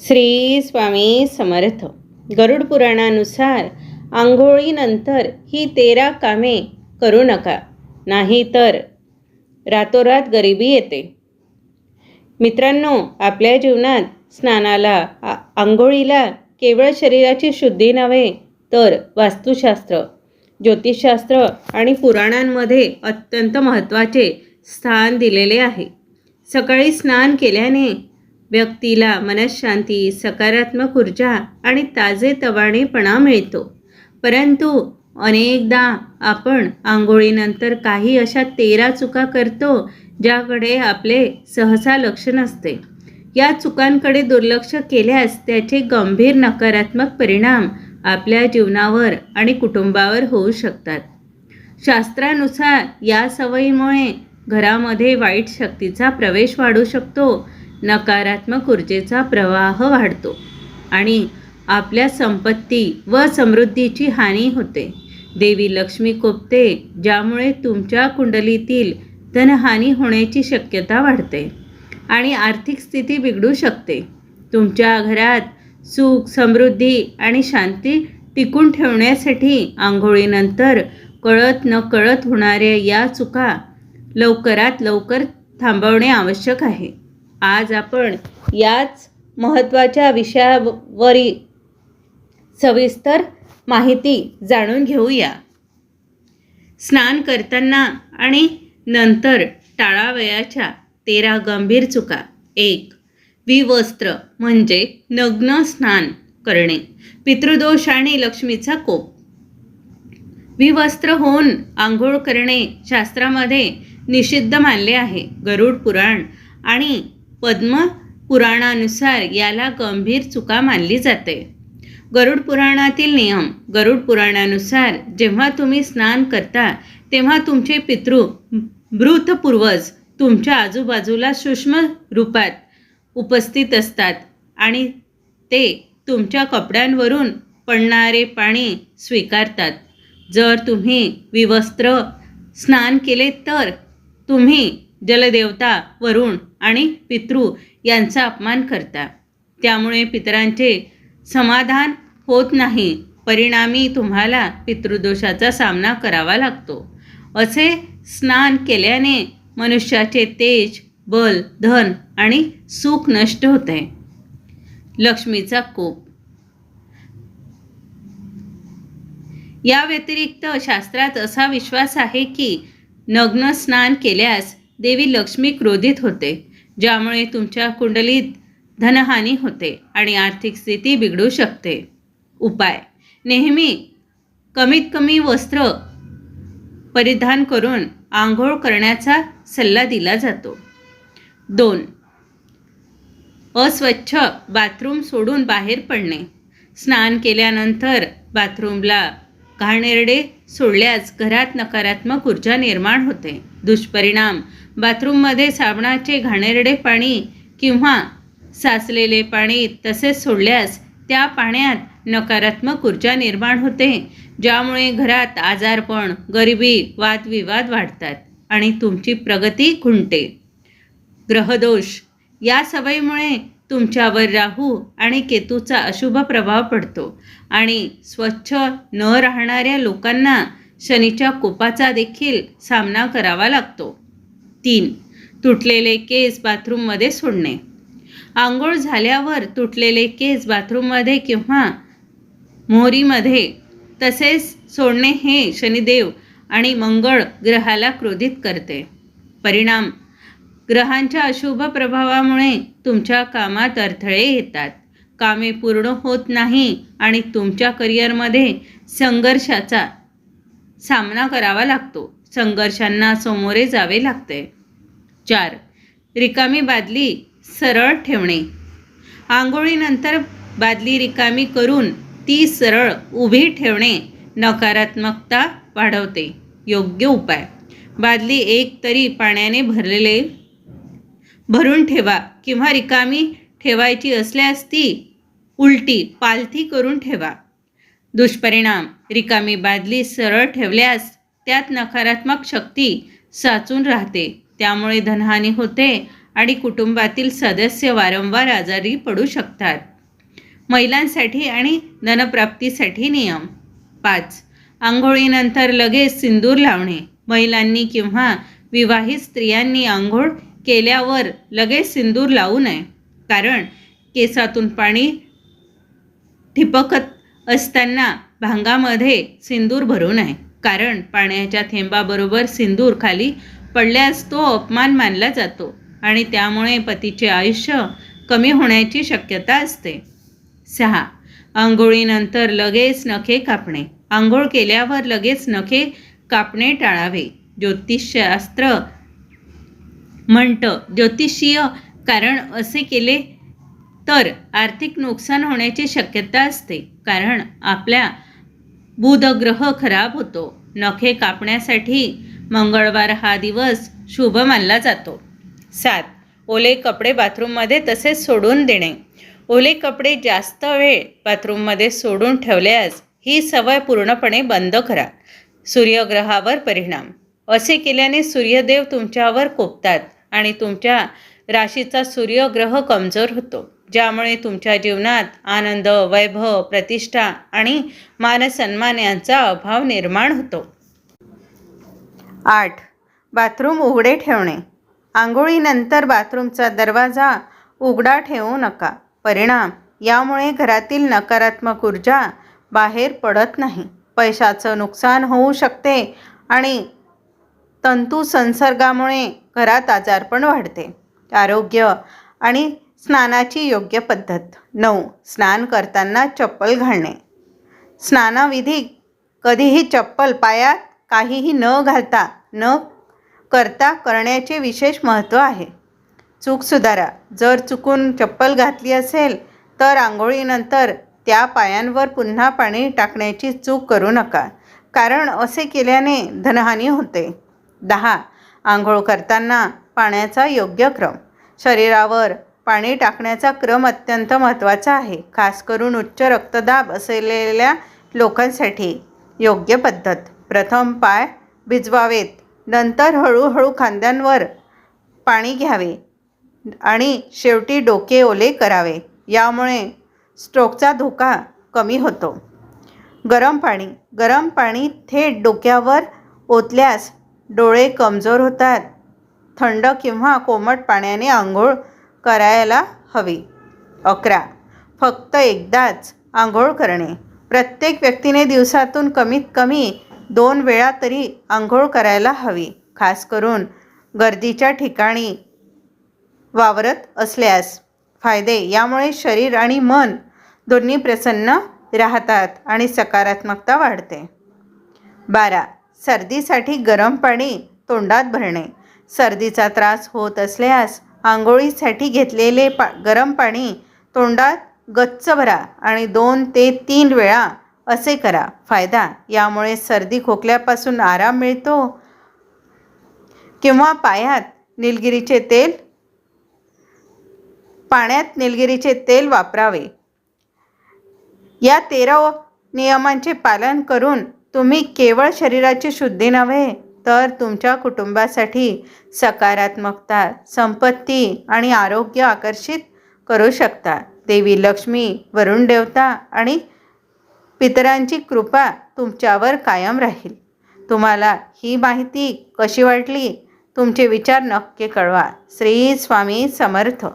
श्री स्वामी समर्थ. गरुड पुराणानुसार आंघोळीनंतर ही तेरा कामे करू नका नाही तर रातोरात गरिबी येते. मित्रांनो आपल्या जीवनात स्नानाला आ आंघोळीला केवळ शरीराची शुद्धी नव्हे तर वास्तुशास्त्र ज्योतिषशास्त्र आणि पुराणांमध्ये अत्यंत महत्त्वाचे स्थान दिलेले आहे. सकाळी स्नान केल्याने व्यक्तीला मनशांती सकारात्मक ऊर्जा आणि ताजेतवाणेपणा मिळतो. परंतु अनेकदा आपण आंघोळीनंतर काही अशा तेरा चुका करतो ज्याकडे आपले सहसा लक्ष नसते. या चुकांकडे दुर्लक्ष केल्यास त्याचे गंभीर नकारात्मक परिणाम आपल्या जीवनावर आणि कुटुंबावर होऊ शकतात. शास्त्रानुसार या सवयीमुळे घरामध्ये वाईट शक्तीचा प्रवेश वाढू शकतो नकारात्मक ऊर्जेचा प्रवाह वाढतो आणि आपल्या संपत्ती व समृद्धीची हानी होते. देवी लक्ष्मी कोपते ज्यामुळे तुमच्या कुंडलीतील धनहानी होण्याची शक्यता वाढते आणि आर्थिक स्थिती बिघडू शकते. तुमच्या घरात सुख समृद्धी आणि शांती टिकून ठेवण्यासाठी आंघोळीनंतर कळत न कळत होणाऱ्या या चुका लवकरात लवकर थांबवणे आवश्यक आहे. आज आपण याच महत्त्वाच्या विषयावरी सविस्तर माहिती जाणून घेऊया. स्नान करताना आणि नंतर टाळावयाच्या तेरा गंभीर चुका. एक विवस्त्र म्हणजे नग्न स्नान करणे. पितृदोष आणि लक्ष्मीचा कोप. विवस्त्र होऊन आंघोळ करणे शास्त्रामध्ये निषिद्ध मानले आहे. गरुड पुराण आणि पद्म पुराणानुसार याला गंभीर चुका मानली जाते. गरुड पुराणातील नियम गरुड पुराणानुसार जेव्हा तुम्ही स्नान करता तेव्हा तुमचे पितृ मृतपूर्वज तुमच्या आजूबाजूला सूक्ष्म रूपात उपस्थित असतात आणि ते तुमच्या कपड्यांवरून पडणारे पाणी स्वीकारतात. जर तुम्ही विवस्त्र स्नान केले तर तुम्ही जलदेवता वरुण आणि पितृ यांचा अपमान करता. त्यामुळे पितरांचे समाधान होत नाही. परिणामी तुम्हाला पितृदोषाचा सामना करावा लागतो. असे स्नान केल्याने मनुष्याचे तेज बल धन आणि सुख नष्ट होते. लक्ष्मीचा कोप. या व्यतिरिक्त शास्त्रात असा विश्वास आहे की नग्न स्नान केल्यास देवी लक्ष्मी क्रोधित होते. ज्यामुळे तुमच्या कुंडलीत धनहानी होते आणि आर्थिक स्थिती बिघडू शकते. उपाय. नेहमी कमीत कमी वस्त्र परिधान करून आंघोळ करण्याचा सल्ला दिला जातो. दोन. अस्वच्छ बाथरूम सोडून बाहेर पडणे. स्नान केल्यानंतर बाथरूमला घाणेरडे सोडल्यास घरात नकारात्मक ऊर्जा निर्माण होते. दुष्परिणाम. बाथरूममध्ये साबणाचे घाणेरडे पाणी किंवा साचलेले पाणी तसेच सोडल्यास त्या पाण्यात नकारात्मक ऊर्जा निर्माण होते ज्यामुळे घरात आजारपण गरिबी वादविवाद वाढतात आणि तुमची प्रगती खुंटते. ग्रहदोष. या सवयीमुळे तुमच्यावर राहू आणि केतूचा अशुभ प्रभाव पडतो. आणि स्वच्छ न राहणाऱ्या लोकांना शनीच्या कोपाचा देखील सामना करावा लागतो. तीन तुटलेले केस बाथरूममध्ये सोडणे. आंघोळ झाल्यावर तुटलेले केस बाथरूममध्ये किंवा मोहरीमध्ये तसेच सोडणे हे शनिदेव आणि मंगळ ग्रहाला क्रोधित करते. परिणाम ग्रहांच्या अशुभ प्रभावामुळे तुमच्या कामात अडथळे येतात. कामे पूर्ण होत नाही आणि तुमच्या करिअरमध्ये संघर्षाचा सामना करावा लागतो. संघर्षांना समोरे जावे लागते. चार रिकामी बादली सरळ ठेवणे. आंघोळीनंतर बादली रिकामी करून ती सरळ उभी ठेवणे नकारात्मकता वाढवते. योग्य उपाय. बादली एक तरी पाण्याने भरलेले भरून ठेवा किंवा रिकामी ठेवायची असल्यास ती उलटी पालथी करून ठेवा. दुष्परिणाम रिकामी बादली सरळ ठेवल्यास त्यात नकारात्मक शक्ती साचून राहते. त्यामुळे धनहानी होते आणि कुटुंबातील सदस्य वारंवार आजारी पडू शकतात. महिलांसाठी आणि धनप्राप्तीसाठी नियम. पाच. आंघोळीनंतर लगेच सिंदूर लावणे. महिलांनी किंवा विवाहित स्त्रियांनी आंघोळ केल्यावर लगेच सिंदूर लावू नये. कारण केसातून पाणी ठिपकत असताना भांगामध्ये सिंदूर भरू नये. कारण पाण्याच्या थेंबाबरोबर सिंदूर खाली पडल्यास तो अपमान मानला जातो आणि त्यामुळे पतीचे आयुष्य कमी होण्याची शक्यता असते. सहा. आंघोळीनंतर लगेच नखे कापणे. आंघोळ केल्यावर लगेच नखे कापणे टाळावे. ज्योतिषशास्त्र म्हणतं ज्योतिषीय कारण असे केले तर आर्थिक नुकसान होण्याची शक्यता असते कारण आपल्या बुधग्रह खराब होतो. नखे कापण्यासाठी मंगळवार हा दिवस शुभ मानला जातो. सात ओले कपडे बाथरूममध्ये तसेच सोडून देणे. ओले कपडे जास्त वेळ बाथरूममध्ये सोडून ठेवल्यास ही सवय पूर्णपणे बंद करा. सूर्यग्रहावर परिणाम. असे केल्याने सूर्यदेव तुमच्यावर कोपतात. आणि तुमच्या राशीचा सूर्यग्रह कमजोर होतो ज्यामुळे तुमच्या जीवनात आनंद वैभव प्रतिष्ठा आणि मानसन्मान यांचा अभाव निर्माण होतो. आठ. बाथरूम उघडे ठेवणे. आंघोळीनंतर बाथरूमचा दरवाजा उघडा ठेवू नका. परिणाम यामुळे घरातील नकारात्मक ऊर्जा बाहेर पडत नाही. पैशाचं नुकसान होऊ शकते आणि तंतू संसर्गामुळे घरात आजारपण वाढते. आरोग्य आणि स्नानाची योग्य पद्धत. नऊ. स्नान करताना चप्पल घालणे. स्नानाविधी कधीही चप्पल पायात काहीही न घालता न करता करण्याचे विशेष महत्त्व आहे. चूक सुधारा. जर चुकून चप्पल घातली असेल तर आंघोळीनंतर त्या पायांवर पुन्हा पाणी टाकण्याची चूक करू नका. कारण असे केल्याने धनहानी होते. दहा. आंघोळ करताना पाण्याचा योग्य क्रम. शरीरावर पाणी टाकण्याचा क्रम अत्यंत महत्त्वाचा आहे. खास करून उच्च रक्तदाब असलेल्या लोकांसाठी योग्य पद्धत. प्रथम पाय भिजवावेत. नंतर हळूहळू खांद्यांवर पाणी घ्यावे आणि शेवटी डोके ओले करावे. यामुळे स्ट्रोकचा धोका कमी होतो. गरम पाणी. गरम पाणी थेट डोक्यावर ओतल्यास डोळे कमजोर होतात. थंड किंवा कोमट पाण्याने आंघोळ करायला हवी. अकरा. फक्त एकदाच आंघोळ करणे. प्रत्येक व्यक्तीने दिवसातून कमीत कमी दोन वेळा तरी आंघोळ करायला हवी. खास करून गर्दीच्या ठिकाणी वावरत असल्यास. फायदे. यामुळे शरीर आणि मन दोन्ही प्रसन्न राहतात आणि सकारात्मकता वाढते. बारा. सर्दीसाठी गरम पाणी तोंडात भरणे. सर्दीचा त्रास होत असल्यास आंघोळीसाठी घेतलेले पा गरम पाणी तोंडात गच्च भरा आणि दोन ते तीन वेळा असे करा. फायदा? यामुळे सर्दी खोकल्यापासून आराम मिळतो किंवा पायात निलगिरीचे तेल पाण्यात निलगिरीचे तेल वापरावे. या तेरा नियमांचे पालन करून तुम्ही केवळ शरीराची शुद्धी नव्हे तर तुमच्या कुटुंबासाठी सकारात्मकता संपत्ती आणि आरोग्य आकर्षित करू शकता. देवी लक्ष्मी वरुण देवता आणि पितरांची कृपा तुमच्यावर कायम राहील. तुम्हाला ही माहिती कशी वाटली? तुमचे विचार नक्की कळवा. श्री स्वामी समर्थ.